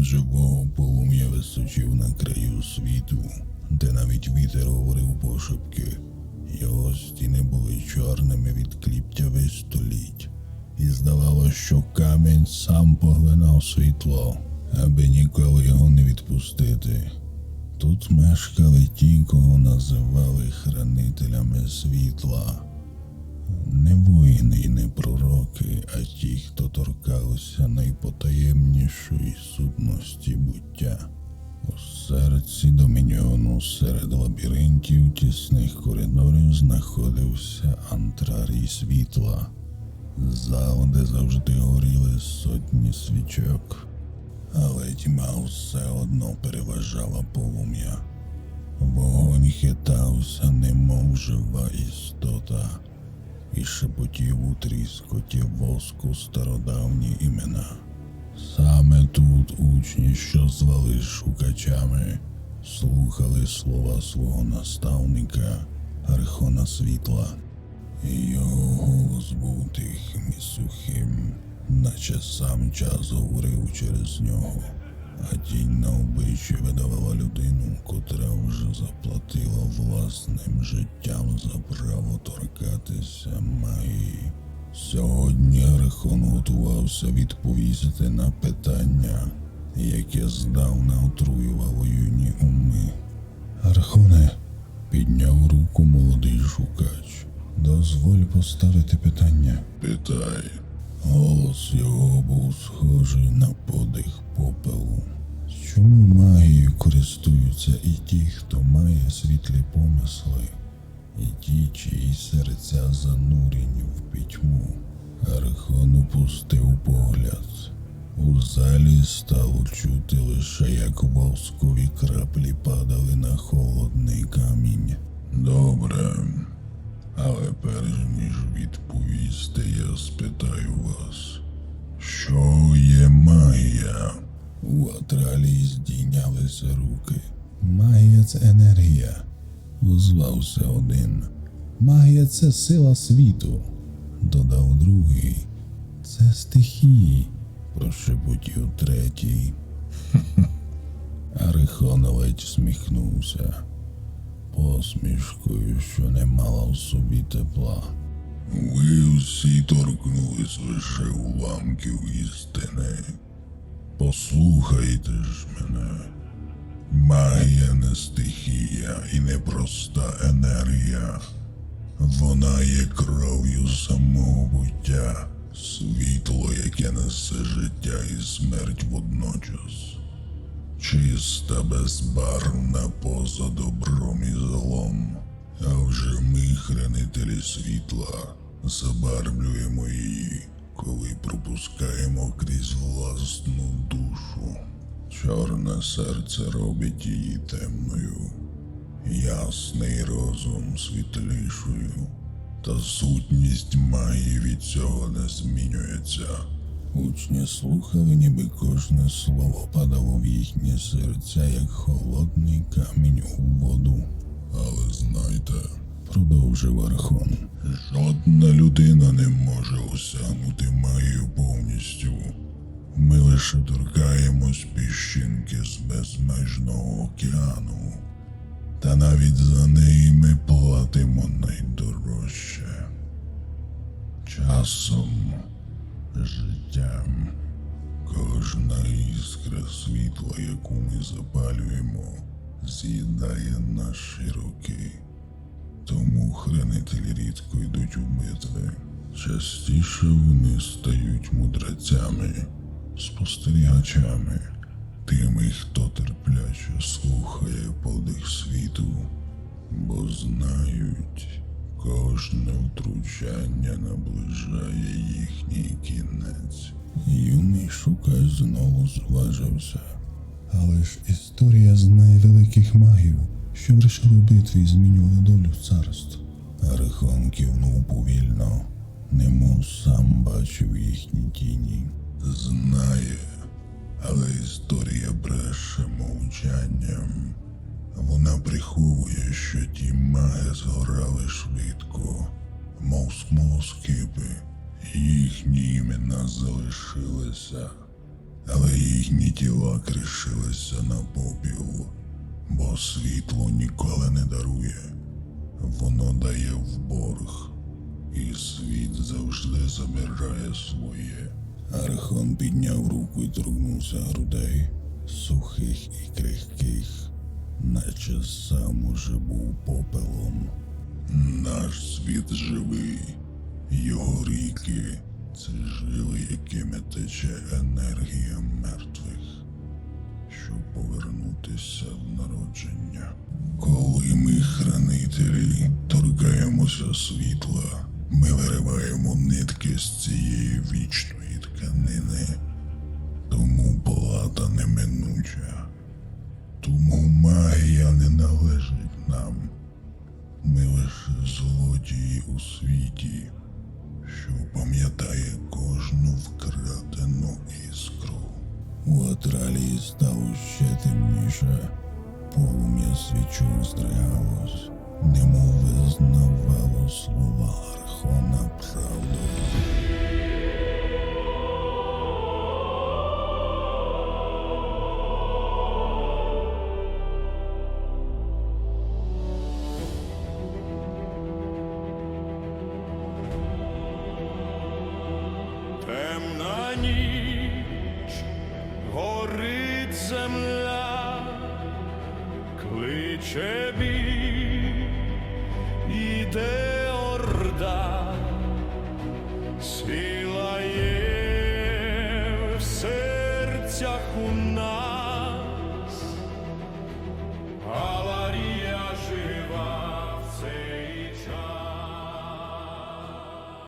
Сон живого полум'я височив на краю світу, де навіть вітер говорив пошепки. Його стіни були чорними від кліптяви століть, і здавалося, що камінь сам поглинав світло, аби ніколи його не відпустити. Тут мешкали ті, кого називали хранителями світла. Не воїни і не серед лабіринтів тісних коридорів знаходився антрарій світла, зал, де завжди горіли сотні свічок, але тьма все одно переважала полум'я. Вогонь хитався, немов жива істота, і шепотів у тріскоті воску стародавні імена. Саме тут учні, що звали шукачами, слухали слова свого наставника Архона Світла, і його голос був тихим і сухим, наче сам час говорив через нього, а тінь на обличчі видавала людину, котра вже заплатила власним життям за право торкатися магії. Сьогодні Архон готувався відповісти на питання, яке здавна отруювало юні уми. Архоне, підняв руку молодий шукач. Дозволь поставити питання. Питай. Голос його був схожий на подих попелу. Чому магією користуються і ті, хто має світлі помисли? і ті, чиї серця занурені в пітьму. Архон упустив погляд. У залі стало чути лише, як воскові краплі падали на холодний камінь. Добре, але перш ніж відповісти, я спитаю вас, що є магія? У Атралії здійнялися руки. Магія це енергія озвався один. Магія це сила світу, додав другий. Це стихії, прошепотів третій. Арихон ледь сміхнувся посмішкою, що не мала в собі тепла. Ви всі торкнулись лише уламків істини. Послухайте ж мене. Магія не стихія і не проста енергія. Вона є кров'ю самого буття, світло, яке несе життя і смерть водночас. Чиста, безбарвна поза добром і злом. А вже ми, хранителі світла, забарвлюємо її, коли пропускаємо крізь власну душу. Чорне серце робить її темною, ясний розум світлішою, та сутність магії від цього не змінюється. Учні слухали, ніби кожне слово падало в їхні серця, як холодний камінь у воду. Але знайте, продовжив Архон, жодна людина не може осягнути магію повністю. Ми лише торкаємось піщинки з безмежного океану, та навіть за неї ми платимо найдорожче часом, життям. Кожна іскра світла, яку ми запалюємо, з'їдає наші роки. Тому хранителі рідко йдуть у битви. Частіше вони стають мудрецями спостерігачами, тими, хто терпляче слухає подих світу, бо знають, кожне втручання наближає їхній кінець. Юний шукач знову зважився. Але ж історія знає великих магів, що вирішили битві і змінювали долю царств. Арихон кивнув повільно, немов сам бачив їхні тіні. Знає, але історія бреше мовчанням. Вона приховує, що ті маги згорали швидко, мов смолоскипи. Їхні імена залишилися, але Їхні тіла кришилися на попіл, бо світло ніколи не дарує, воно дає в борг, і світ завжди забирає своє. Архон підняв руку і торкнувся грудей, сухих і крихких, наче сам уже був попелом. Наш світ живий, його ріки це жили, якими тече енергія мертвих, щоб повернутися в народження. Коли ми, хранителі, торкаємося світла, ми вириваємо нитки з цієї вічної тканини. Тому палата неминуча. Тому магія не належить нам. Ми лише злодії у світі, що пам'ятає кожну вкрадену іскру. У Атралії стало ще темніше, полум'я свічок здригалось, немов визнавало слова Архона правдою. Горить земля, кличе бій, іде орда, сила є в серцях у нас.